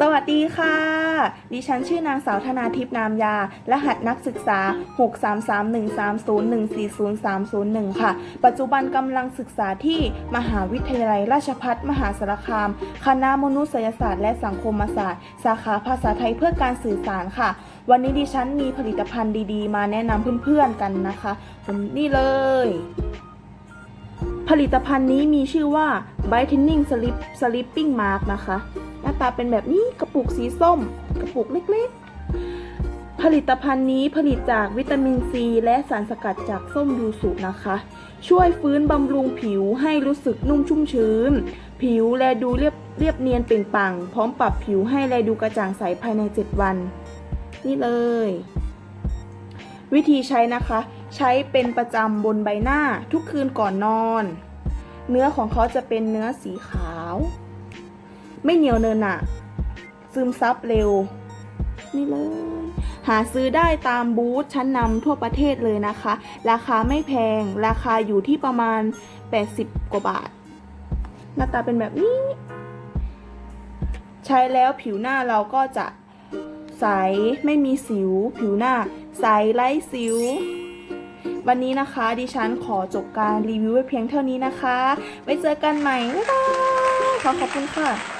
สวัสดีค่ะ ดิฉันชื่อนางสาวธนาทิพย์นามยา รหัสนักศึกษา 6331301403001 ค่ะ ปัจจุบันกำลังศึกษาที่มหาวิทยาลัยราชภัฏมหาสารคาม คณะมนุษยศาสตร์และสังคมศาสตร์ สาขาภาษาไทยเพื่อการสื่อสารค่ะ วันนี้ดิฉันมีผลิตภัณฑ์ดีๆ มาแนะนำเพื่อนๆกันนะคะนี่เลย ผลิตภัณฑ์นี้มีชื่อว่า Brightening Slip Sleeping Mask นะคะ หน้าตาเป็นแบบนี้กระปุกสีส้ม กระปุกเล็กๆ ผลิตภัณฑ์นี้ผลิตจากวิตามินซี และสารสกัดจากส้มยูสุนะคะ ช่วยฟื้นบำรุงผิวให้รู้สึกนุ่มชุ่มชื้น ผิวแลดูเรียบเรียบเนียนเปล่งปัง พร้อมปรับผิวให้แลดูกระจ่างใสภายใน 7 วัน นี่เลย วิธีใช้นะคะ ใช้เป็นประจำบนใบหน้าทุกคืนก่อนนอน เนื้อของเขาจะเป็นเนื้อสีขาว ไม่เหนียวเนินหนะซึมซับเร็ว นี่เลย หาซื้อได้ตามบูธชั้นนำทั่วประเทศเลยนะคะ ราคาไม่แพง ราคาอยู่ที่ประมาณ 80 กว่าบาท หน้าตาเป็นแบบนี้ ใช้แล้วผิวหน้าเราก็จะใสไม่มีสิว ผิวหน้า ใสไร้สิว วันนี้นะคะดิฉันขอจบการรีวิวไว้เพียงเท่านี้นะคะ ไว้เจอกันใหม่ บ๊ายบาย ขอขอบคุณค่ะ